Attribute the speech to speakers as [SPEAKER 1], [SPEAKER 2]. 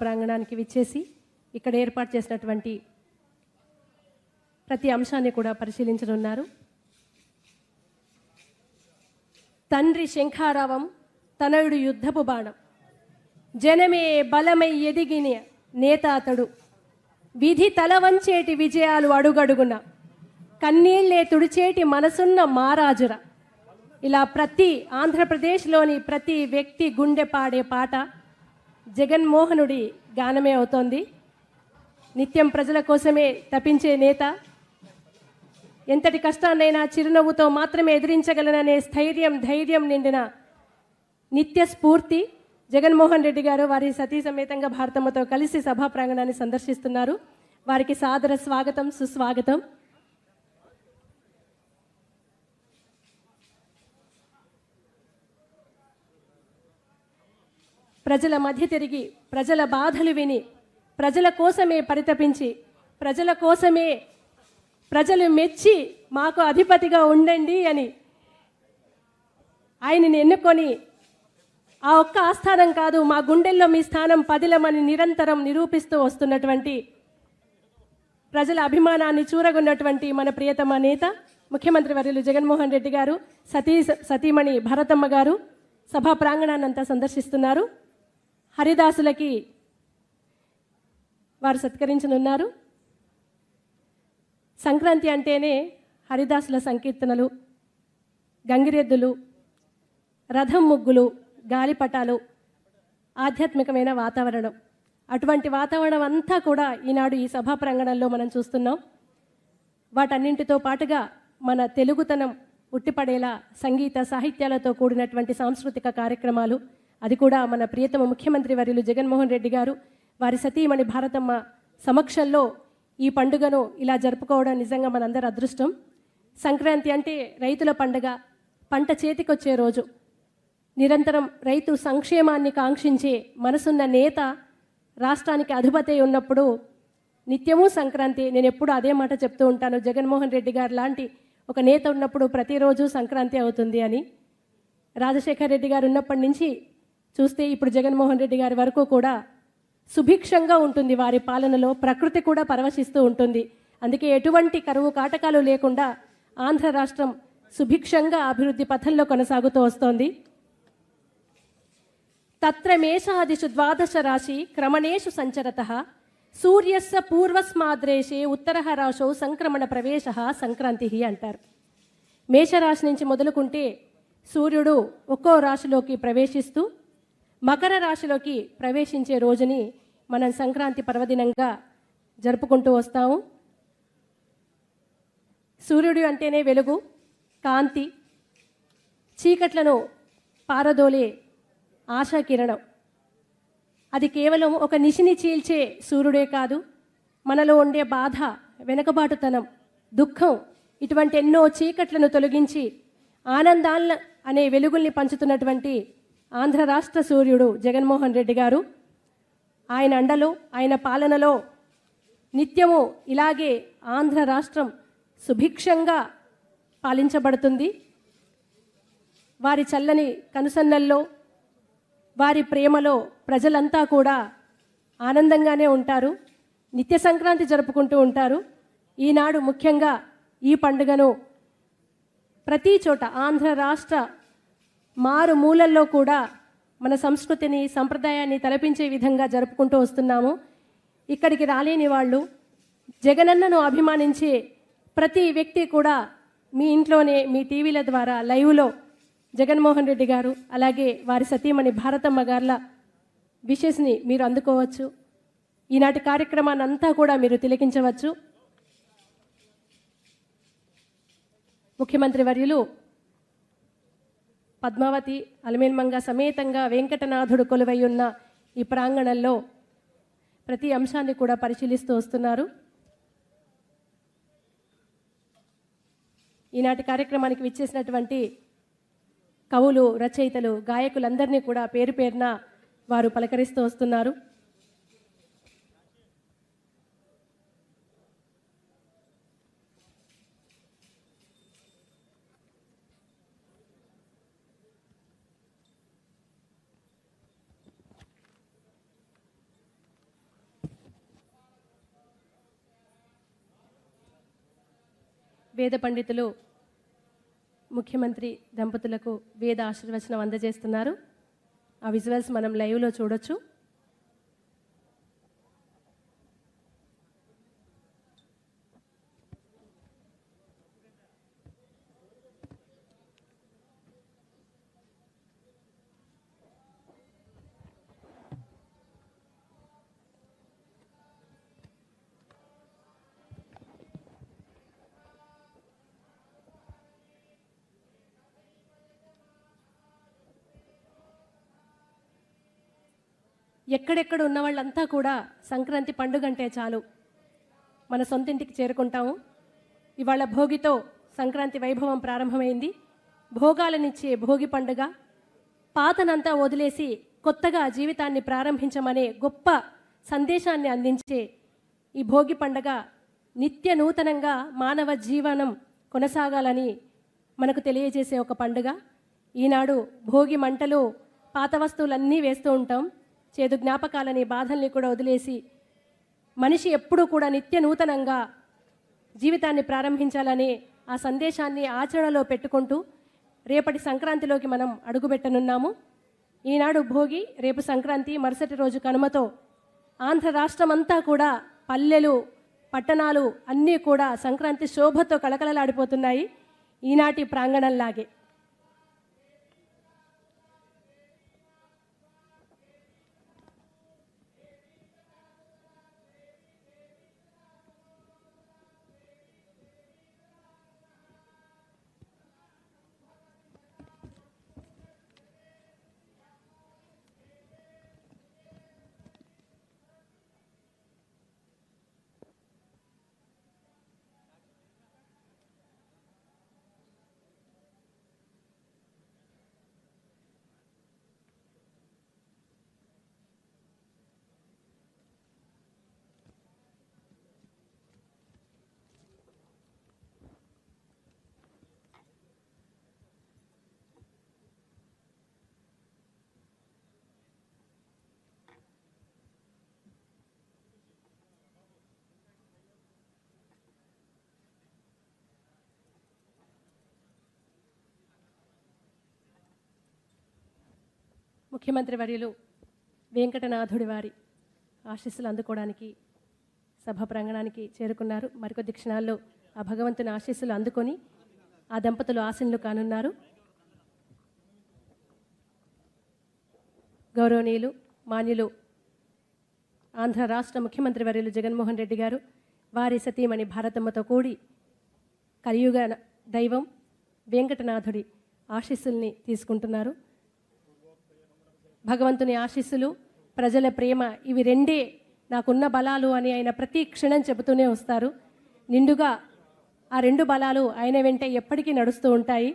[SPEAKER 1] ప్రాంగణానికి విచ్చేసి ఇక్కడ ఏర్పాటు చేసినటువంటి ప్రతి అంశాన్ని కూడా పరిశీలించనున్నారు. తండ్రి శంఖారావం తనయుడు యుద్ధపు బాణం. జనమే బలమై ఎదిగిన నేత అతడు విధి తల వంచేటి విజయాలు అడుగడుగున కన్నీళ్ళే తుడిచేటి మనసున్న మారాజుర. ఇలా ప్రతి ఆంధ్రప్రదేశ్లోని ప్రతి వ్యక్తి గుండె పాడే పాట జగన్మోహనుడి గానమే అవుతోంది. నిత్యం ప్రజల కోసమే తపించే నేత. ఎంతటి కష్టాన్నైనా చిరునవ్వుతో మాత్రమే ఎదిరించగలననే స్థైర్యం ధైర్యం నిండిన నిత్య స్ఫూర్తి జగన్మోహన్ రెడ్డి గారు వారి సతీ సమేతంగా భారతమ్మతో కలిసి సభా ప్రాంగణాన్ని సందర్శిస్తున్నారు. వారికి సాదర స్వాగతం సుస్వాగతం. ప్రజల మధ్య తిరిగి ప్రజల బాధలు విని ప్రజల కోసమే పరితపించి ప్రజల కోసమే ప్రజలు మెచ్చి మాకు అధిపతిగా ఉండండి అని ఆయనని ఎన్నుకొని ఆ ఒక్క ఆస్థానం కాదు మా గుండెల్లో మీ స్థానం పదిలమని నిరంతరం నిరూపిస్తూ వస్తున్నటువంటి ప్రజల అభిమానాన్ని చూరగొన్నటువంటి మన ప్రియతమ నేత ముఖ్యమంత్రి వర్యులు జగన్మోహన్ రెడ్డి గారు సతీ సతీమణి భరతమ్మ గారు సభా ప్రాంగణాన్ని అంతా సందర్శిస్తున్నారు. హరిదాసులకి వారు సత్కరించనున్నారు. సంక్రాంతి అంటేనే హరిదాసుల సంకీర్తనలు గంగిరెద్దులు రథం ముగ్గులు గాలిపటాలు ఆధ్యాత్మికమైన వాతావరణం. అటువంటి వాతావరణం అంతా కూడా ఈనాడు ఈ సభా ప్రాంగణంలో మనం చూస్తున్నాం. వాటన్నింటితో పాటుగా మన తెలుగుతనం ఉట్టిపడేలా సంగీత సాహిత్యాలతో కూడినటువంటి సాంస్కృతిక కార్యక్రమాలు అది కూడా మన ప్రియతమ ముఖ్యమంత్రి వర్యులు జగన్మోహన్ రెడ్డి గారు. వారి సతీమణి భారతమ్మ సమక్షంలో ఈ పండుగను ఇలా జరుపుకోవడం నిజంగా మనందరి అదృష్టం. సంక్రాంతి అంటే రైతుల పండుగ. పంట చేతికొచ్చే రోజు. నిరంతరం రైతు సంక్షేమాన్ని కాంక్షించే మనసున్న నేత రాష్ట్రానికి అధిపతి ఉన్నప్పుడు నిత్యము సంక్రాంతి. నేను ఎప్పుడు అదే మాట చెప్తూ ఉంటాను. జగన్మోహన్ రెడ్డి గారు లాంటి ఒక నేత ఉన్నప్పుడు ప్రతిరోజు సంక్రాంతి అవుతుంది అని. రాజశేఖర్ రెడ్డి గారు ఉన్నప్పటి నుంచి చూస్తే ఇప్పుడు జగన్మోహన్ రెడ్డి గారి వరకు కూడా సుభిక్షంగా ఉంటుంది వారి పాలనలో ప్రకృతి కూడా పరవశిస్తూ ఉంటుంది. అందుకే ఎటువంటి కరువు కాటకాలు లేకుండా ఆంధ్ర రాష్ట్రం సుభిక్షంగా అభివృద్ధి పథంలో కొనసాగుతూ వస్తోంది. తత్రమేషాదిషు ద్వాదశ రాశి క్రమణేషు సంచరత. సూర్యస్స పూర్వస్మాద్రేషే ఉత్తర రాశౌ సంక్రమణ ప్రవేశ సంక్రాంతి అంటారు. మేషరాశి నుంచి మొదలుకుంటే సూర్యుడు ఒక్కో రాశిలోకి ప్రవేశిస్తూ మకర రాశిలోకి ప్రవేశించే రోజుని మనం సంక్రాంతి పర్వదినంగా జరుపుకుంటూ వస్తాము. సూర్యుడు అంటేనే వెలుగు కాంతి చీకట్లను పారదోలే ఆశాకిరణం. అది కేవలం ఒక నిశిని చీల్చే సూర్యుడే కాదు మనలో ఉండే బాధ వెనకబాటుతనం దుఃఖం ఇటువంటి ఎన్నో చీకట్లను తొలగించి ఆనందాల అనే వెలుగుల్ని పంచుతున్నటువంటి ఆంధ్ర రాష్ట్ర సూర్యుడు జగన్మోహన్ రెడ్డి గారు. ఆయన అండలో ఆయన పాలనలో నిత్యము ఇలాగే ఆంధ్ర రాష్ట్రం సుభిక్షంగా పాలించబడుతుంది. వారి చల్లని కనుసన్నల్లో వారి ప్రేమలో ప్రజలంతా కూడా ఆనందంగానే ఉంటారు. నిత్య సంక్రాంతి జరుపుకుంటూ ఉంటారు. ఈనాడు ముఖ్యంగా ఈ పండుగను ప్రతి చోట ఆంధ్ర రాష్ట్ర మారు మూలల్లో కూడా మన సంస్కృతిని సంప్రదాయాన్ని తలపించే విధంగా జరుపుకుంటూ వస్తున్నాము. ఇక్కడికి రాలేని వాళ్ళు జగనన్నను అభిమానించే ప్రతి వ్యక్తి కూడా మీ ఇంట్లోనే మీ టీవీల ద్వారా లైవ్లో జగన్మోహన్ రెడ్డి గారు అలాగే వారి సతీమణి భారతమ్మ గార్ల విషెస్ని మీరు అందుకోవచ్చు. ఈనాటి కార్యక్రమాన్ని అంతా కూడా మీరు తిలకించవచ్చు. ముఖ్యమంత్రి వర్యులు పద్మావతి అలమేల్మంగ సమేతంగా వెంకటనాథుడు కొలువై ఉన్న ఈ ప్రాంగణంలో ప్రతి అంశాన్ని కూడా పరిశీలిస్తూ వస్తున్నారు. ఈనాటి కార్యక్రమానికి విచ్చేసినటువంటి కవులు రచయితలు గాయకులందరినీ కూడా పేరు పేరున వారు పలకరిస్తూ వస్తున్నారు. వేద పండితులు ముఖ్యమంత్రి దంపతులకు వేద ఆశీర్వచనం అందజేస్తున్నారు. ఆ విజువల్స్ మనం లైవ్లో చూడొచ్చు. ఎక్కడెక్కడ ఉన్న వాళ్ళంతా కూడా సంక్రాంతి పండుగ అంటే చాలు. మన సొంతింటికి చేరుకుంటాము. ఇవాళ భోగితో సంక్రాంతి వైభవం ప్రారంభమైంది. భోగాలనిచ్చే భోగి పండుగ. పాతనంతా వదిలేసి కొత్తగా జీవితాన్ని ప్రారంభించమనే గొప్ప సందేశాన్ని అందించే ఈ భోగి పండుగ నిత్య నూతనంగా మానవ జీవనం కొనసాగాలని మనకు తెలియజేసే ఒక పండుగ. ఈనాడు భోగి మంటలు పాత వస్తువులన్నీ వేస్తూ ఉంటాం. చేదు జ్ఞాపకాలని బాధల్ని కూడా వదిలేసి మనిషి ఎప్పుడూ కూడా నిత్య నూతనంగా జీవితాన్ని ప్రారంభించాలని ఆ సందేశాన్ని ఆచరణలో పెట్టుకుంటూ రేపటి సంక్రాంతిలోకి మనం అడుగుపెట్టనున్నాము. ఈనాడు భోగి రేపు సంక్రాంతి మరుసటి రోజు కనుమతో ఆంధ్ర రాష్ట్రమంతా కూడా పల్లెలు పట్టణాలు అన్నీ కూడా సంక్రాంతి శోభతో కళకళలాడిపోతున్నాయి. ఈనాటి ప్రాంగణంలాగే. ముఖ్యమంత్రి వర్యులు వెంకటనాథుడి వారి ఆశీస్సులు అందుకోవడానికి సభ ప్రాంగణానికి చేరుకున్నారు. మరికొద్ది క్షణాల్లో ఆ భగవంతుని ఆశీస్సులు అందుకొని ఆ దంపతులు ఆశీనులు కానున్నారు. గౌరవనీయులు మాన్యులు ఆంధ్ర రాష్ట్ర ముఖ్యమంత్రి వర్యులు జగన్మోహన్ రెడ్డి గారు వారి సతీమణి భారతమ్మతో కూడి కలియుగ దైవం వెంకటనాథుడి ఆశీస్సుల్ని తీసుకుంటున్నారు. భగవంతుని ఆశీస్సులు ప్రజల ప్రేమ ఇవి రెండే నాకున్న బలాలు అని ఆయన ప్రతి క్షణం చెబుతూనే వస్తారు. నిండుగా ఆ రెండు బలాలు ఆయన వెంట ఎప్పటికీ నడుస్తూ ఉంటాయి.